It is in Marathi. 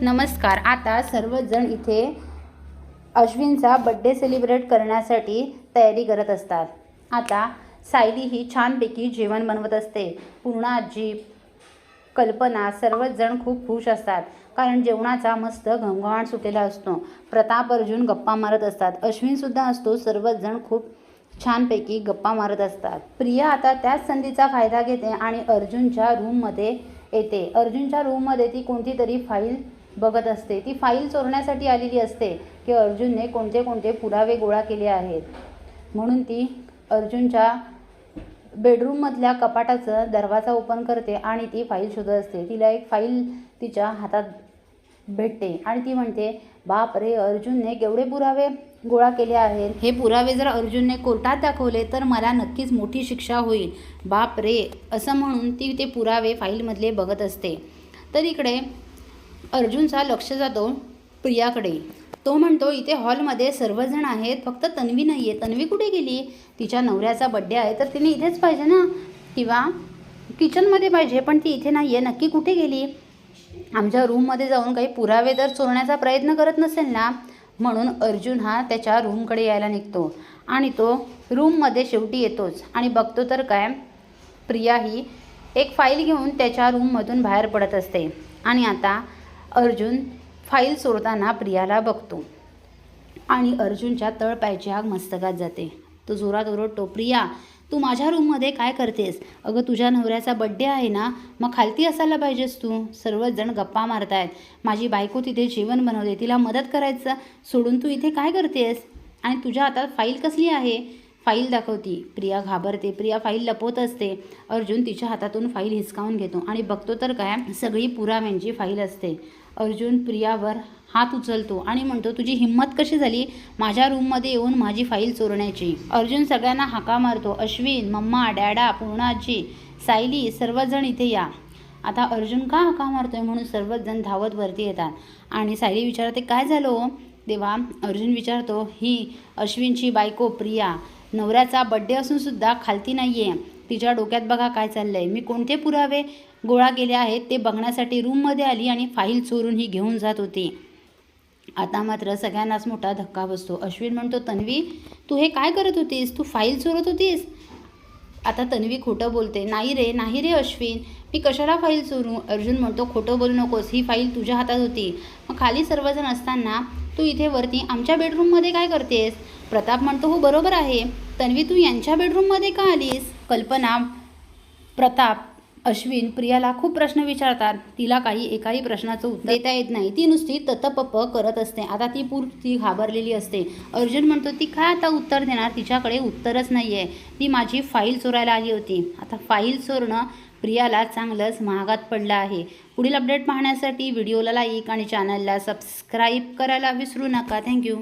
नमस्कार. आता सर्वजण इथे अश्विनचा बड्डे सेलिब्रेट करण्यासाठी तयारी करत असतात. आता सायली ही छानपैकी जेवण बनवत असते. पूर्णा आजी कल्पना सर्वच जण खूप खुश असतात. कारण जेवणाचा मस्त घमघमाट सुटलेला असतो. प्रताप अर्जुन गप्पा मारत असतात. अश्विनसुद्धा असतो. सर्वच जण खूप छानपैकी गप्पा मारत असतात. प्रिया आता त्याच संधीचा फायदा घेते आणि अर्जुनच्या रूममध्ये येते. अर्जुनच्या रूममध्ये ती कोणती तरी फाईल बघत असते. ती फाईल चोरण्यासाठी आलेली असते की अर्जुनने कोणते कोणते पुरावे गोळा केले आहेत. म्हणून ती अर्जुनच्या बेडरूममधल्या कपाटाचं दरवाजा ओपन करते आणि ती फाईल शोधत असते. तिला एक फाईल तिच्या हातात भेटते आणि ती म्हणते बाप रे अर्जुनने केवढे पुरावे गोळा केले आहेत. हे पुरावे जर अर्जुनने कोर्टात दाखवले तर मला नक्कीच मोठी शिक्षा होईल. बाप रे असं म्हणून ती ते पुरावे फाईलमधले बघत असते. तर इकडे अर्जुनचा लक्ष जातो प्रियाकडे. तो म्हणतो इथे हॉलमध्ये सर्वजण आहेत फक्त तन्वी नाही आहे तन्वी कुठे गेली? तिच्या नवऱ्याचा बड्डे आहे तर तिने इथेच पाहिजे ना? किंवा किचनमध्ये पाहिजे पण ती इथे नाही आहे नक्की कुठे गेली? आमच्या रूममध्ये जाऊन काही पुरावे तर चोरण्याचा प्रयत्न करत नसेल ना? म्हणून अर्जुन हा त्याच्या रूमकडे यायला निघतो. आणि तो रूममध्ये शेवटी येतोच. आणि बघतो तर काय प्रिया ही एक फाईल घेऊन त्याच्या रूममधून बाहेर पडत असते. आणि आता अर्जुन फाईल सोडताना प्रियाला बघतो. आणि अर्जुनच्या तळपायची आग मस्तकात जाते. तो जोरात ओरडतो प्रिया तू माझ्या रूममध्ये काय करतेस? अगं तुझ्या नवऱ्याचा बड्डे आहे ना? मग खालती असायला पाहिजेस तू. सर्वच जण गप्पा मारतायत. माझी बायको तिथे जेवण बनवते. तिला मदत करायचं. सोडून तू इथे काय करतेस? आणि तुझ्या हातात फाईल कसली आहे? फाईल दाखवती. प्रिया घाबरते. प्रिया फाईल लपवत असते. अर्जुन तिच्या हातातून फाईल हिसकावून घेतो आणि बघतो तर काय? सगळी पुराव्यांची फाईल असते. अर्जुन प्रियावर हात उचलतो आणि म्हणतो तुझी हिंमत कशी झाली? माझ्या रूममध्ये येऊन माझी फाईल चोरण्याची. अर्जुन सगळ्यांना हाका मारतो. अश्विन मम्मा डॅडा पूर्णाजी सायली सर्वजण इथे या. आता अर्जुन का हाका मारतोय म्हणून सर्वच जण धावत वरती येतात. आणि सायली विचारते काय झालं हो? तेव्हा अर्जुन विचारतो ही अश्विनची बायको प्रिया. नवऱ्याचा बड्डे असून सुद्धा खालती नाही आहे तिच्या डोक्यात बघा काय चाललं आहे मी कोणते पुरावे गोळा केले आहेत ते बघण्यासाठी रूममध्ये आली आणि फाईल चोरून ही घेऊन जात होती. आता मात्र सगळ्यांनाच मोठा धक्का बसतो. अश्विन म्हणतो तन्वी तू हे काय करत होतीस? तू फाईल चोरत होतीस? आता तन्वी खोटं बोलते नाही रे नाही रे अश्विन. मी कशाला फाईल चोरू? अर्जुन म्हणतो खोटं बोलू नकोस. ही फाईल तुझ्या हातात होती. मग खाली सर्वजण असताना तू इथे वरती आमच्या बेडरूममध्ये काय करतेस? प्रताप म्हणतो हो बरोबर आहे. तन्वी तू यांच्या बेडरूममध्ये का आलीस? कल्पना प्रताप अश्विन प्रियाला खूप प्रश्न विचारतात. तिला काही एकाही प्रश्नाचं उत्तर देता येत नाही. ती नुसती ततपप करत असते. आता ती पूर ती घाबरलेली असते. अर्जुन म्हणतो ती काय आता उत्तर देणार? तिच्याकडे उत्तरच नाही आहे ती माझी फाईल चोरायला आली होती. आता फाईल चोरणं प्रियाला चांगलंच महागात पडलं आहे. पुढील अपडेट पाहण्यासाठी व्हिडिओला लाईक आणि चॅनलला सबस्क्राईब करायला विसरू नका. थँक्यू